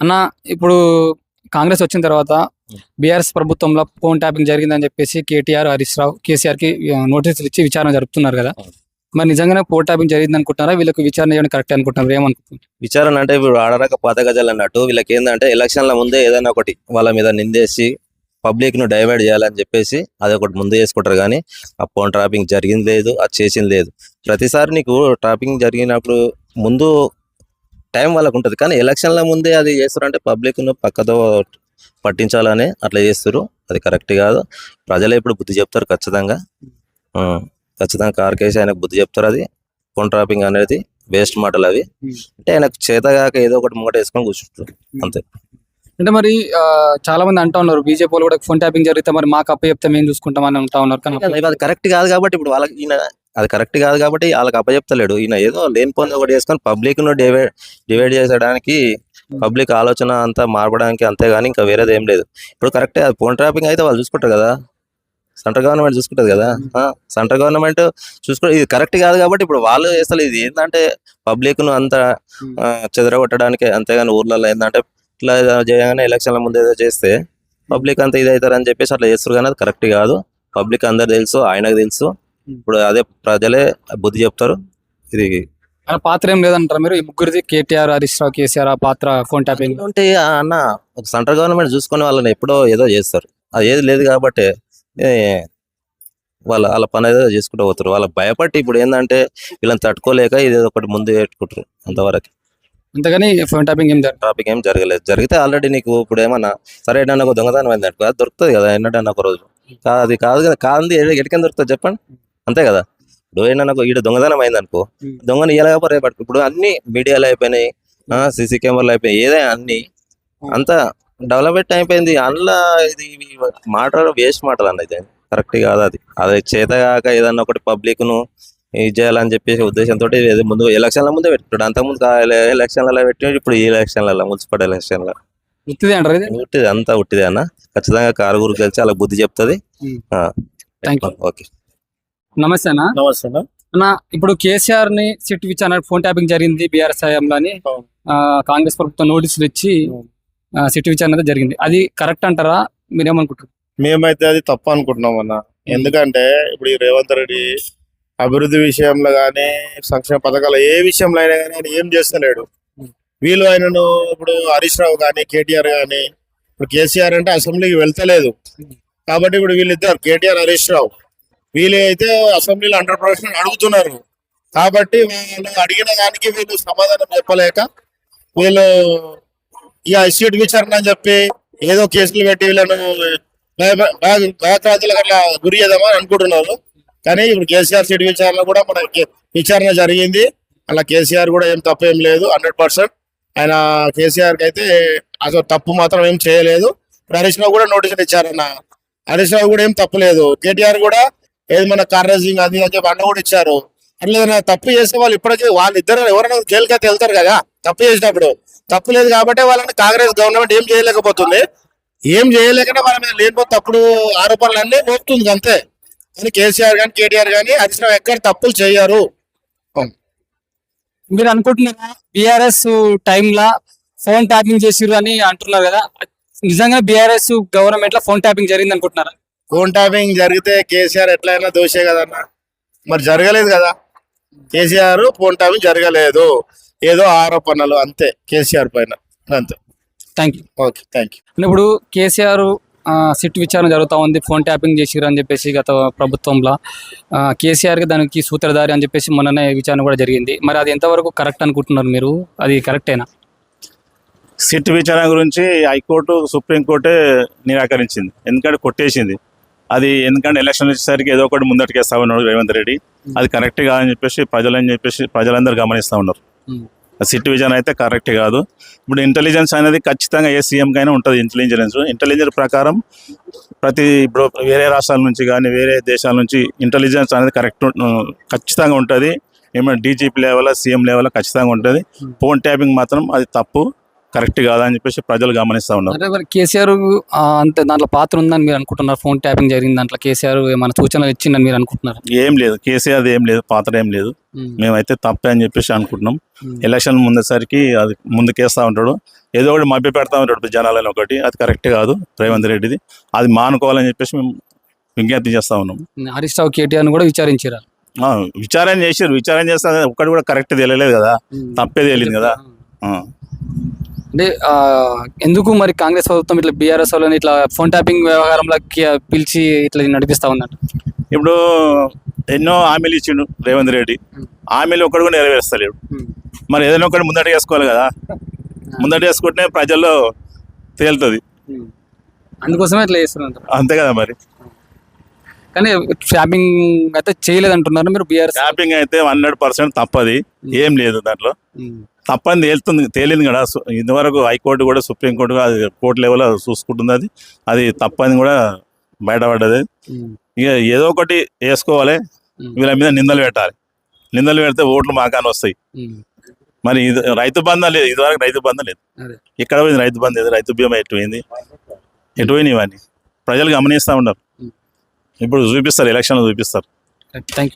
అన్న ఇప్పుడు కాంగ్రెస్ వచ్చిన తర్వాత బీఆర్ఎస్ ప్రభుత్వంలో ఫోన్ ట్యాపింగ్ జరిగిందని చెప్పేసి కేటీఆర్ హరీష్ రావు కేసీఆర్కి నోటీసులు ఇచ్చి విచారణ జరుపుతున్నారు కదా. మరి నిజంగానే ఫోన్ ట్యాపింగ్ జరిగింది అనుకుంటారా వీళ్ళకి విచారణ చేయడం కరెక్ట్ అనుకుంటున్నారు? ఏమనుకుంటున్నారు? విచారణ అంటే ఇప్పుడు ఆడరాక పాత గజాలు అన్నట్టు వీళ్ళకి ఏంటంటే ఎలక్షన్ల ముందే ఏదైనా ఒకటి వాళ్ళ మీద నిందేసి పబ్లిక్ను డైవర్ట్ చేయాలని చెప్పేసి అది ఒకటి ముందు చేసుకుంటారు కానీ ఆ ఫోన్ ట్రాపింగ్ జరిగింది లేదు అది చేసింది లేదు. ప్రతిసారి నీకు ట్రాపింగ్ జరిగినప్పుడు ముందు టైం వాళ్ళకు ఉంటుంది. కానీ ఎలక్షన్ల ముందే అది చేస్తారంటే పబ్లిక్ను పక్కతో పట్టించాలని అట్లా చేస్తారు. అది కరెక్ట్ కాదు. ప్రజలే ఇప్పుడు బుద్ధి చెప్తారు ఖచ్చితంగా. ఖచ్చితంగా కార్ కేసు ఆయనకు బుద్ధి చెప్తారు అది. ఫోన్ ట్రాపింగ్ అనేది వేస్ట్ మాటలు అవి. అంటే ఆయనకు చేతగాక ఏదో ఒకటి ముంగట వేసుకొని కూర్చుంటారు. అంతే. అంటే మరి చాలా మంది అంటా ఉన్నారు బీజేపీ వాళ్ళు కూడా ఫోన్ ట్యాపింగ్ జరిగితే మరి మాకు అప్ప చెప్తే మేము చూసుకుంటామని అంటా ఉన్నారు. కానీ అది కరెక్ట్ కాదు కాబట్టి ఇప్పుడు వాళ్ళకి అది కరెక్ట్ కాదు కాబట్టి వాళ్ళకి అప్పచెప్తలేడు ఈయన ఏదో లేనిపోయింది ఒకటి చేసుకొని పబ్లిక్ను డివైడ్ డివైడ్ చేసడానికి పబ్లిక్ ఆలోచన అంతా మార్పడానికి అంతేగాని ఇంకా వేరేది ఏం లేదు. ఇప్పుడు కరెక్టే అది ఫోన్ ట్రాపింగ్ అయితే వాళ్ళు చూసుకుంటారు కదా. సెంట్రల్ గవర్నమెంట్ చూసుకుంటది కదా. సెంట్రల్ గవర్నమెంట్ చూసుకో ఇది కరెక్ట్ కాదు కాబట్టి ఇప్పుడు వాళ్ళు అసలు ఇది ఏంటంటే పబ్లిక్ను అంత ఆ, చెదరగొట్టడానికి అంతేగాని ఊర్లలో ఏంటంటే ఇట్లా ఏదో చేయగానే ఎలక్షన్ల ముందు ఏదో చేస్తే పబ్లిక్ అంతా ఇది అవుతారని చెప్పేసి అట్లా చేస్తారు కానీ అది కరెక్ట్ కాదు. పబ్లిక్ అందరు తెలుసు ఆయనకు తెలుసు. ఇప్పుడు అదే ప్రజలే బుద్ధి చెప్తారు. ఇది ఆయన పాత్ర ఏం లేదంటారు మీరు? ఈ ముగ్గురిది కేటీఆర్ హరీష్ రావు కేసీఆర్ ఆ పాత్ర ఫోన్ ట్యాపింగ్. ఉంటే అన్న ఒక సెంట్రల్ గవర్నమెంట్ చూసుకొని వాళ్ళని ఎప్పుడో ఏదో చేస్తారు. అది ఏది లేదు కాబట్టి వాళ్ళ వాళ్ళ పని ఏదో చేసుకుంటూ పోతారు. వాళ్ళకి భయపడి ఇప్పుడు ఏంటంటే వీళ్ళని తట్టుకోలేక ఇది ఒకటి ముందు పెట్టుకుంటారు అంతవరకు. అంతేగాని ఫోన్ ట్యాపింగ్ ఏం జరగదు ట్రాఫిక్ ఏం జరగలేదు. జరిగితే ఆల్రెడీ నీకు ఇప్పుడు ఏమన్నా సరే ఏదన్నా ఒక దొంగతనం అయింది అనుకో అది దొరుకుతుంది కదా ఎన్నడన్నా ఒక రోజు. అది కాదు కదా కాదు ఎడికని దొరుకుతుంది చెప్పండి. అంతే కదా? ఇప్పుడు ఏమన్నా ఈడ దొంగతనం అయింది అనుకో. దొంగని ఇయ్యలేక రేపటి ఇప్పుడు అన్ని మీడియాలో అయిపోయినాయి సీసీ కెమెరాలు అయిపోయి ఏదైనా అన్ని. అంతా డెవలప్మెంట్ అయిపోయింది. అందులో ఇది మాట్లాడడం వేస్ట్ మాటలు అన్నది కరెక్ట్ కాదు అది. అది చేతగాక ఏదన్నా ఒకటి పబ్లిక్ను ఇది చేయాలని చెప్పేసి ఉద్దేశంతో ముందు ఎలక్షన్ల ముందే పెట్టుకుంటాడు అంతకుముందు ఎలక్షన్లలో పెట్టి ఇప్పుడు ఈ ఎలక్షన్లలో మున్సిపల్ ఎలక్షన్లో అంటారు ఇది? ఉట్టిది అంతా ఉట్టిదే అన్న. ఖచ్చితంగా కారు గురికి కలిసి అలా బుద్ధి చెప్తుంది. ఓకే. నమస్తే అన్న. నమస్తే అన్న. అన్న ఇప్పుడు కేసీఆర్ని సిట్ విచారణ ఫోన్ ట్యాపింగ్ జరిగింది బీఆర్ఎస్ హయాంలో అని. కాంగ్రెస్ ప్రభుత్వం నోటీసులు ఇచ్చి సిట్ విచారణ అయితే జరిగింది. అది కరెక్ట్ అంటారా? మీరేమనుకుంటారు మేమైతే అది తప్పు అనుకుంటున్నాం అన్న. ఎందుకంటే ఇప్పుడు ఈ రేవంత్ రెడ్డి అభివృద్ధి విషయంలో కానీ సంక్షేమ పథకాలు ఏ విషయంలో అయినా కానీ ఆయన ఏం చేస్తలేడు. వీళ్ళు ఆయనను ఇప్పుడు హరీష్ రావు కానీ కేటీఆర్ కానీ ఇప్పుడు కేసీఆర్ అంటే అసెంబ్లీకి వెళ్తలేదు. కాబట్టి ఇప్పుడు వీళ్ళిద్దరు కేటీఆర్ హరీష్ రావు వీళ్ళు అయితే అసెంబ్లీలో హండ్రెడ్ పర్సెంట్ అడుగుతున్నారు. కాబట్టి వీళ్ళు అడిగిన దానికి వీళ్ళు సమాధానం చెప్పలేక వీళ్ళు ఇక సీట్ విచారణ అని చెప్పి ఏదో కేసులు పెట్టి వీళ్ళను భయ- అట్లా గురి చేద్దామని అనుకుంటున్నారు. కానీ ఇప్పుడు కేసీఆర్ సీట్ విచారణ కూడా మన విచారణ జరిగింది. అలా కేసీఆర్ కూడా ఏం తప్పు ఏం లేదు హండ్రెడ్ పర్సెంట్ ఆయన కేసీఆర్కి అయితే అసలు తప్పు మాత్రం ఏం చేయలేదు. ఇప్పుడు హరీష్ రావు కూడా నోటీసులు ఇచ్చారన్న. హరీష్ రావు కూడా ఏం తప్పు లేదు కేటీఆర్ కూడా ఏది మన కార్ రేసింగ్ అది అని చెప్పి అన్న కూడా ఇచ్చారు. అట్లా ఏదైనా తప్పు చేస్తే వాళ్ళు ఇప్పటికీ వాళ్ళిద్దరు ఎవరైనా తేలికైతే వెళ్తారు కదా తప్పు చేసినప్పుడు. తప్పు లేదు కాబట్టి వాళ్ళని కాంగ్రెస్ గవర్నమెంట్ ఏం చేయలేకపోతుంది. ఏం చేయలేకనే వాళ్ళ మీద లేనిపో తప్పుడు ఆరోపణలన్నీ మోపుతుంది అంతే. కానీ కేసీఆర్ కానీ కేటీఆర్ కానీ హరీష్ రావు ఎక్కడ తప్పులు చేయరు. మీరు అనుకుంటున్నారా బీఆర్ఎస్ టైంలో ఫోన్ ట్యాపింగ్ చేసిర్రు అని అంటున్నారు కదా? నిజంగా బీఆర్ఎస్ గవర్నమెంట్లో ఫోన్ ట్యాపింగ్ జరిగింది అనుకుంటున్నారా? ఫోన్ ట్యాపింగ్ జరిగితే కేసీఆర్ ఎట్లయినా దోషే కదన్న. మరి జరగలేదు కదా. కేసీఆర్ ఫోన్ ట్యాపింగ్ జరగలేదు. ఏదో ఆరోపణలు అంతే కేసీఆర్ పైన. అంతే. Thank you. Okay thank you. అంటే ఇప్పుడు కేసీఆర్ సిట్ విచారణ జరుగుతూ ఉంది ఫోన్ ట్యాపింగ్ చేసిర్రు అని చెప్పేసి గత ప్రభుత్వంలో. ఆ, కేసీఆర్కి దానికి సూత్రధారి అని చెప్పేసి మొన్ననే విచారణ కూడా జరిగింది. మరి అది ఎంతవరకు కరెక్ట్ అనుకుంటున్నారు మీరు? అది కరెక్టేనా? సిట్ విచారణ గురించి హైకోర్టు సుప్రీంకోర్టే నిరాకరించింది. ఎందుకంటే కొట్టేసింది. అది ఎందుకంటే ఎలక్షన్ వచ్చేసరికి ఏదో ఒకటి ముందటికేస్తా ఉన్నాడు రేవంత్ రెడ్డి. అది కరెక్ట్ కాదని చెప్పేసి ప్రజలని చెప్పేసి ప్రజలందరూ గమనిస్తూ ఉన్నారు. ఆ సిట్ విచారణ అయితే కరెక్ట్ కాదు. ఇప్పుడు ఇంటెలిజెన్స్ అనేది ఖచ్చితంగా ఏ సీఎంకైనా ఉంటుంది ఇంటెలిజెన్స్ ఇంటెలిజెన్స్ ప్రకారం ప్రతి ఇప్పుడు వేరే రాష్ట్రాల నుంచి కానీ వేరే దేశాల నుంచి ఇంటెలిజెన్స్ అనేది కరెక్ట్ ఖచ్చితంగా ఉంటుంది. ఏమైనా డీజీపీ లెవెల్ సీఎం లెవెల్ ఖచ్చితంగా ఉంటుంది. ఫోన్ ట్యాపింగ్ మాత్రం అది తప్పు. కరెక్ట్ కాదని చెప్పేసి ప్రజలు గమనిస్తూ ఉన్నారు. అంటే మరి కేసీఆర్ అంతే దాంట్లో పాత్ర ఉందని మీరు అనుకుంటున్నారు? ఫోన్ ట్యాపింగ్ జరిగింది దాంట్లో కేసీఆర్ ఏమైనా సూచనలు ఇచ్చిందని మీరు అనుకుంటున్నారు? ఏం లేదు. కేసీఆర్ ఏం లేదు. పాత్ర ఏం లేదు. మేమైతే తప్పే అని చెప్పేసి అనుకుంటున్నాం. ఎలక్షన్ ముందేసరికి అది ముందుకేస్తా ఉంటాడు. ఏదో ఒకటి మభ్య పెడతా ఉంటాడు జనాలని ఒకటి. అది కరెక్ట్ కాదు. రేవంత్ రెడ్డిది. అది మానుకోవాలని చెప్పేసి మేము విజ్ఞప్తి చేస్తా ఉన్నాం. హరీష్ రావు కేటీఆర్ కూడా విచారించారు? విచారణ చేసారు విచారణ చేస్తే ఒక్కటి కూడా కరెక్ట్ తెలియలేదు కదా. తప్పే తెలియదు కదా. అంటే ఎందుకు మరి కాంగ్రెస్ ప్రభుత్వం ఇట్లా బీఆర్ఎస్ వాళ్ళని ఇట్లా ఫోన్ ట్యాపింగ్ వ్యవహారంలో పిలిచి ఇట్లా నడిపిస్తా ఉందంట? ఇప్పుడు ఎన్నో హామీలు ఇచ్చిండు రేవంత్ రెడ్డి. హామీలు ఒక్కడు కూడా నెరవేరుస్తలేడు. మరి ఏదైనా ఒకటి ముందట వేసుకోవాలి కదా. ముందట వేసుకుంటే ప్రజల్లో తేలుతుంది. అందుకోసమే ఇట్లా చేస్తున్నారు అంతే కదా మరి. కానీ ట్యాపింగ్ అయితే చేయలేదు అంటున్నారు మీరు బీఆర్ఎస్. ట్యాపింగ్ అయితే హండ్రెడ్ పర్సెంట్ తప్పది. ఏం లేదు దాంట్లో. తప్పని తేలుతుంది తేలింది కదా. ఇంతవరకు హైకోర్టు కూడా సుప్రీంకోర్టు అది కోర్టు లెవెల్ చూసుకుంటుంది అది. అది తప్పని కూడా బయటపడ్డది. ఇక ఏదో ఒకటి వేసుకోవాలి. వీళ్ళ మీద నిందలు పెట్టాలి. నిందలు పెడితే ఓట్లు మాకాని వస్తాయి. మరి ఇది రైతు బంధం లేదు. ఇదివరకు రైతు బంధం లేదు. ఇక్కడ పోయింది రైతు బంధం? లేదు రైతు బీమా ఎటు పోయింది? ఎటు పోయినాయి ఇవన్నీ? ప్రజలు గమనిస్తూ ఉన్నారు. ఇప్పుడు చూపిస్తారు ఎలక్షన్లో చూపిస్తారు. Thank you